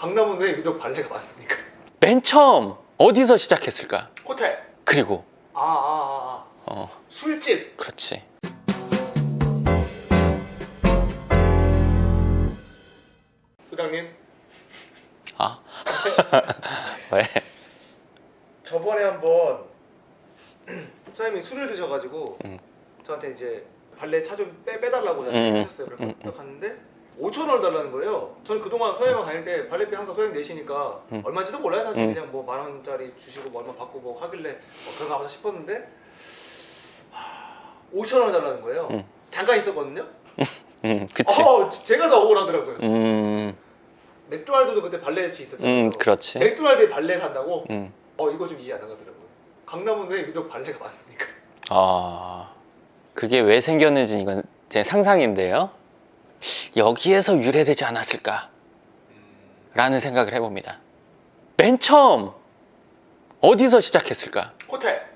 강남은 왜 유독 발레가 많습니까? 맨 처음 어디서 시작했을까? 호텔. 그리고 아, 아, 아, 아. 어, 술집. 그렇지. 부장님. 아. 왜? 저번에 한번 사장님이 술을 드셔가지고 음. 저한테 이제 발레 차 좀 빼달라고 음, 하셨어요. 그래서 음, 음. 갔는데 5천 원을 달라는 거예요. 저는 그동안 서해만 다닐 때 발레비 항상 서해 내시니까 음. 얼마인지도 몰라요. 사실 음. 그냥 뭐 만 원짜리 주시고 뭐 얼마 받고 뭐 하길래 뭐 그런가 보다 싶었는데 하, 5천 원을 달라는 거예요. 음. 잠깐 있었거든요. 음, 그치. 어, 제가 더 억울하더라고요. 음, 맥도날드도 그때 발레치 있었잖아요. 음, 그렇지. 맥도날드에 발레 산다고? 음, 어 이거 좀 이해 안 가더라고요. 강남은 왜 유독 발레가 많습니까? 아, 그게 왜 생겼는지 이건 제 상상인데요. 여기에서 유래되지 않았을까? 라는 생각을 해봅니다. 맨 처음 어디서 시작했을까? 호텔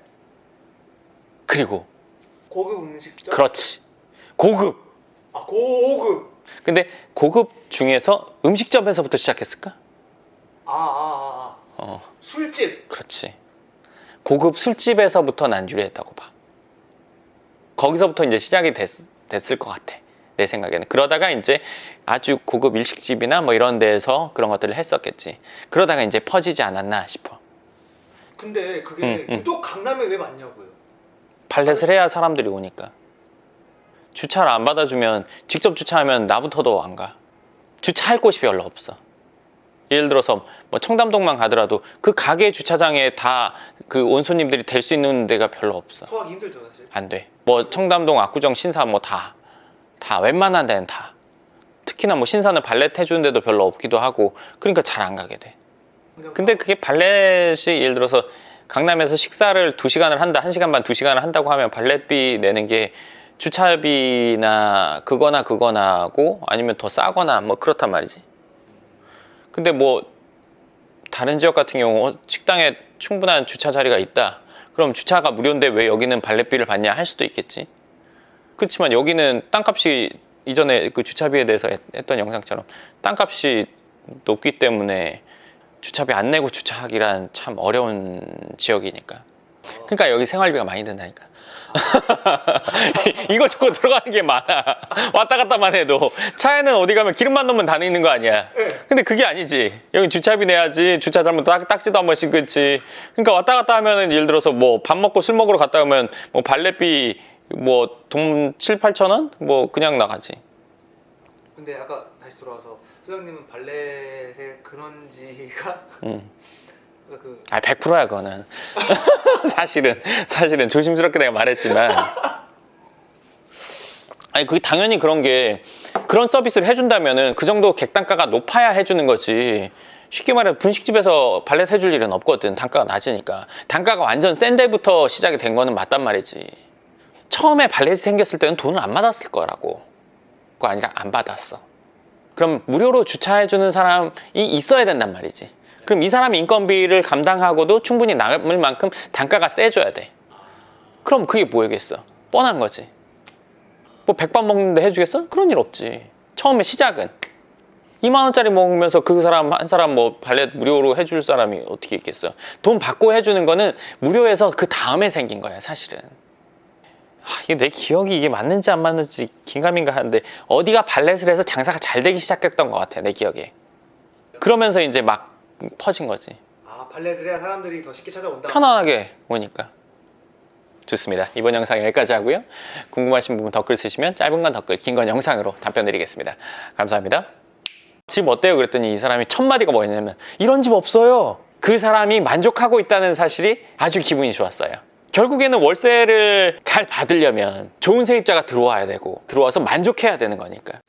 그리고 고급 음식점. 그렇지. 고급. 아 고급. 근데 고급 중에서 음식점에서부터 시작했을까? 아, 아, 아, 아. 어, 술집. 그렇지. 고급 술집에서부터 난 유래했다고 봐. 거기서부터 이제 시작이 됐, 됐을 것 같아. 내 생각에는. 그러다가 이제 아주 고급 일식집이나 뭐 이런 데에서 그런 것들을 했었겠지. 그러다가 이제 퍼지지 않았나 싶어. 근데 그게 음, 음. 유독 강남에 왜 많냐고요. 발렛을 해야 사람들이 오니까. 주차를 안 받아주면 직접 주차하면 나부터도 안 가. 주차할 곳이 별로 없어. 예를 들어서 뭐 청담동만 가더라도 그 가게 주차장에 다 그 온 손님들이 될 수 있는 데가 별로 없어. 소화하기 힘들죠 사실. 안 돼. 뭐 청담동, 압구정, 신사 뭐 다. 다 웬만한 데는 다. 특히나 뭐 신사는 발렛 해주는 데도 별로 없기도 하고 그러니까 잘 안 가게 돼. 근데 그게 발렛이 예를 들어서 강남에서 식사를 2시간을 한다, 1시간 반, 2시간을 한다고 하면 발렛비 내는 게 주차비나 그거나 그거나고 아니면 더 싸거나 뭐 그렇단 말이지. 근데 뭐 다른 지역 같은 경우 어, 식당에 충분한 주차 자리가 있다. 그럼 주차가 무료인데 왜 여기는 발렛비를 받냐 할 수도 있겠지. 그렇지만 여기는 땅값이 이전에 그 주차비에 대해서 했- 했던 영상처럼 땅값이 높기 때문에 주차비 안 내고 주차하기란 참 어려운 지역이니까. 그러니까 여기 생활비가 많이 든다니까. 이것저것 들어가는 게 많아. 왔다 갔다만 해도 차에는 어디 가면 기름만 넣으면 다 있는 거 아니야. 네. 근데 그게 아니지. 여기 주차비 내야지. 주차 잘못 딱, 딱지도 한 번씩 그치. 그러니까 왔다 갔다 하면은 예를 들어서 뭐 밥 먹고 술 먹으러 갔다 오면 뭐 발렛비 뭐 돈 7, 8천 원? 뭐 그냥 나가지. 근데 아까 다시 돌아와서 소장님은 발렛의 근원지가 음. 그 아, 100%야, 그거는. 사실은, 사실은 조심스럽게 내가 말했지만. 아니, 그게 당연히 그런 게, 그런 서비스를 해준다면은 그 정도 객단가가 높아야 해주는 거지. 쉽게 말해 분식집에서 발렛 해줄 일은 없거든. 단가가 낮으니까. 단가가 완전 센 데부터 시작이 된 거는 맞단 말이지. 처음에 발렛이 생겼을 때는 돈을 안 받았을 거라고. 그거 아니라 안 받았어. 그럼 무료로 주차해주는 사람이 있어야 된단 말이지. 그럼 이 사람이 인건비를 감당하고도 충분히 남을 만큼 단가가 세줘야 돼. 그럼 그게 뭐겠어? 뻔한 거지. 뭐 백반 먹는데 해주겠어? 그런 일 없지. 처음에 시작은 2만 원짜리 먹으면서 그 사람 한 사람 뭐 발렛 무료로 해줄 사람이 어떻게 있겠어? 돈 받고 해주는 거는 무료에서 그 다음에 생긴 거야 사실은. 아, 이게 내 기억이 이게 맞는지 안 맞는지 긴가민가 하는데 어디가 발렛을 해서 장사가 잘 되기 시작했던 것 같아 내 기억에. 그러면서 이제 막 퍼진 거지. 아 발렛을 해야 사람들이 더 쉽게 찾아온다. 편안하게 오니까. 좋습니다. 이번 영상 여기까지 하고요. 궁금하신 부분 댓글 쓰시면 짧은 건 댓글, 긴 건 영상으로 답변 드리겠습니다. 감사합니다. 집 어때요? 그랬더니 이 사람이 첫 마디가 뭐였냐면 이런 집 없어요. 그 사람이 만족하고 있다는 사실이 아주 기분이 좋았어요. 결국에는 월세를 잘 받으려면 좋은 세입자가 들어와야 되고 들어와서 만족해야 되는 거니까.